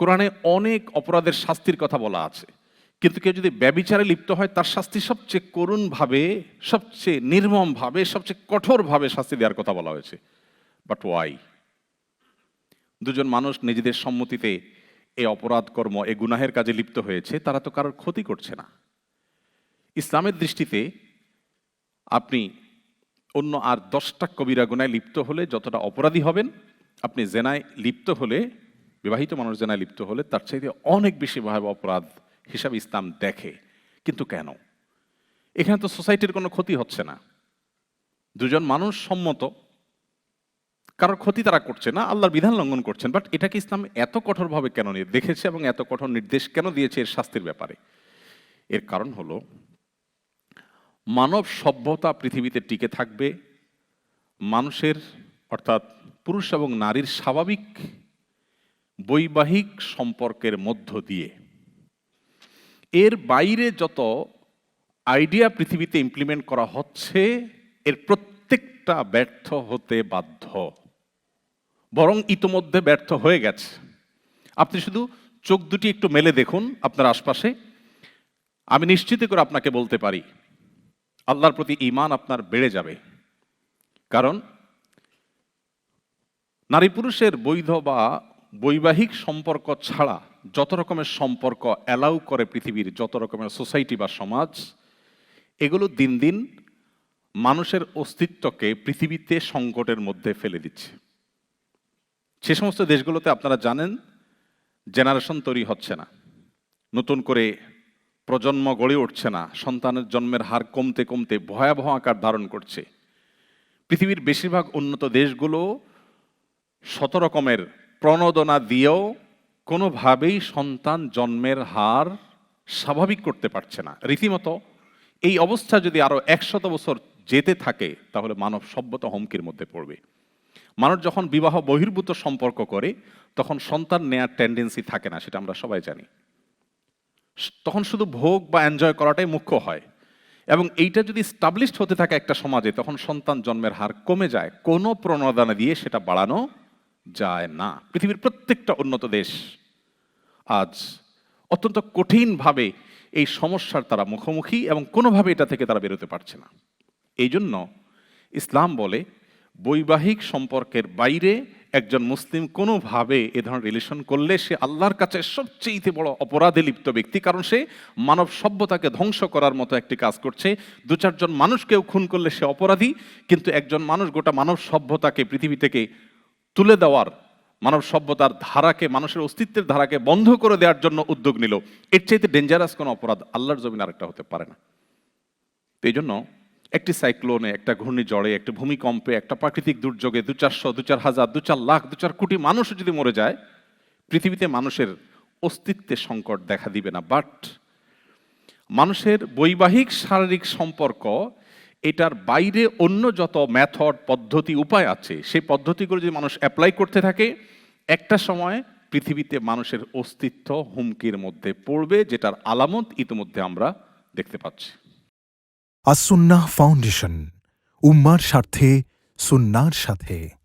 কোরআনে অনেক অপরাধের শাস্তির কথা বলা আছে। কিন্তু কেউ যদি ব্যবিচারে লিপ্ত হয়, তার শাস্তি সবচেয়ে করুণভাবে, সবচেয়ে নির্মমভাবে, সবচেয়ে কঠোরভাবে শাস্তি দেওয়ার কথা বলা হয়েছে। বাট ওয়াই দুজন মানুষ নিজেদের সম্মতিতে এই অপরাধ কর্ম, এ গুনাহের কাজে লিপ্ত হয়েছে, তারা তো কারোর ক্ষতি করছে না। ইসলামের দৃষ্টিতে আপনি অন্য আর দশটা কবিরা গুনায় লিপ্ত হলে যতটা অপরাধী হবেন, আপনি জেনায় লিপ্ত হলে বিবাহিত মানুষ জেনায় লিপ্ত হলে তার চাইতে অনেক বেশি ভয়াবহ অপরাধ হিসাবে ইসলাম দেখে। কিন্তু কেন? এখানে তো সোসাইটির কোনো ক্ষতি হচ্ছে না। দুজন মানুষ সম্মত, কারোর ক্ষতি তারা করছে না, আল্লাহর বিধান লঙ্ঘন করছেন বাট এটাকে ইসলাম এত কঠোরভাবে কেন নিয়ে দেখেছে এবং এত কঠোর নির্দেশ কেন দিয়েছে এর শাস্তির ব্যাপারে? এর কারণ হলো, মানব সভ্যতা পৃথিবীতে টিকে থাকবে, মানুষের অর্থাৎ পুরুষ এবং নারীর স্বাভাবিক বৈবাহিক সম্পর্কের মধ্য দিয়ে। এর বাইরে যত আইডিয়া পৃথিবীতে ইমপ্লিমেন্ট করা হচ্ছে, এর প্রত্যেকটা ব্যর্থ হতে বাধ্য। বরং ইতোমধ্যে ব্যর্থ হয়ে গেছে। আপনি শুধু চোখ দুটি একটু মেলে দেখুন আপনার আশপাশে। আমি নিশ্চিত করে আপনাকে বলতে পারি, আল্লাহর প্রতি ইমান আপনার বেড়ে যাবে। কারণ নারী পুরুষের বৈধ বা বৈবাহিক সম্পর্ক ছাড়া যত রকমের সম্পর্ক অ্যালাউ করে পৃথিবীর, যত রকমের সোসাইটি বা সমাজ, এগুলো দিন দিন মানুষের অস্তিত্বকে পৃথিবীতে সংকটের মধ্যে ফেলে দিচ্ছে। সে সমস্ত দেশগুলোতে আপনারা জানেন, জেনারেশন তৈরি হচ্ছে না। নতুন করে প্রজন্ম গড়ে উঠছে না। সন্তানের জন্মের হার কমতে কমতে ভয়াবহ আকার ধারণ করছে। পৃথিবীর বেশিরভাগ উন্নত দেশগুলো শত রকমের প্রণোদনা দিয়েও কোনোভাবেই সন্তান জন্মের হার স্বাভাবিক করতে পারছে না। রীতিমতো এই অবস্থা যদি আরও একশত বছর যেতে থাকে, তাহলে মানব সভ্যতা হুমকির মধ্যে পড়বে। মানুষ যখন বিবাহ বহির্ভূত সম্পর্ক করে, তখন সন্তান নেয়ার টেন্ডেন্সি থাকে না, সেটা আমরা সবাই জানি। তখন শুধু ভোগ বা এনজয় করাটাই মুখ্য হয়। এবং এইটা যদি স্টাবলিশড হতে থাকে একটা সমাজে, তখন সন্তান জন্মের হার কমে যায়। কোনো প্রণোদনা দিয়ে সেটা বাড়ানো যায় না। পৃথিবীর প্রত্যেকটা উন্নত দেশ আজ অত্যন্ত কঠিনভাবে এই সমস্যার তারা মুখোমুখি এবং কোনোভাবে এটা থেকে তারা বেরোতে পারছে না। এই জন্য ইসলাম বলে, বৈবাহিক সম্পর্কের বাইরে একজন মুসলিম কোনোভাবে এ ধরনের রিলেশন করলে সে আল্লাহর কাছে সবচেয়ে বড় অপরাধে লিপ্ত ব্যক্তি, কারণ সে মানব সভ্যতাকে ধ্বংস করার মতো একটি কাজ করছে। দু চারজন মানুষকেও খুন করলে সে অপরাধী, কিন্তু একজন মানুষ গোটা মানব সভ্যতাকে, পৃথিবী থেকে তুলে দেওয়ার মানব সভ্যতার ধারাকে, মানুষের অস্তিত্বের ধারাকে বন্ধ করে দেওয়ার জন্য উদ্যোগ নিল। এর চাইতে ডেঞ্জারাস কোনো অপরাধ আল্লাহর জমিন আরেকটা হতে পারে না। তো এই জন্য একটি সাইক্লোনে একটা ঘূর্ণিঝড়ে, একটা ভূমিকম্পে, একটা প্রাকৃতিক দুর্যোগে দু চারশো, দু চার হাজার, দু চার লাখ, দু চার কোটি মানুষ যদি মরে যায়, পৃথিবীতে মানুষের অস্তিত্বে সংকট দেখা দিবে না। বাট মানুষের বৈবাহিক শারীরিক সম্পর্ক এটার বাইরে অন্য যত মেথড পদ্ধতি, উপায় আছে, সেই পদ্ধতিগুলো যদি মানুষ অ্যাপ্লাই করতে থাকে, একটা সময় পৃথিবীতে মানুষের অস্তিত্ব হুমকির মধ্যে পড়বে, যেটার আলামত ইতিমধ্যে আমরা দেখতে পাচ্ছি। আসুন্না ফাউন্ডেশন, উম্মার স্বার্থে, সুন্নার সাথে।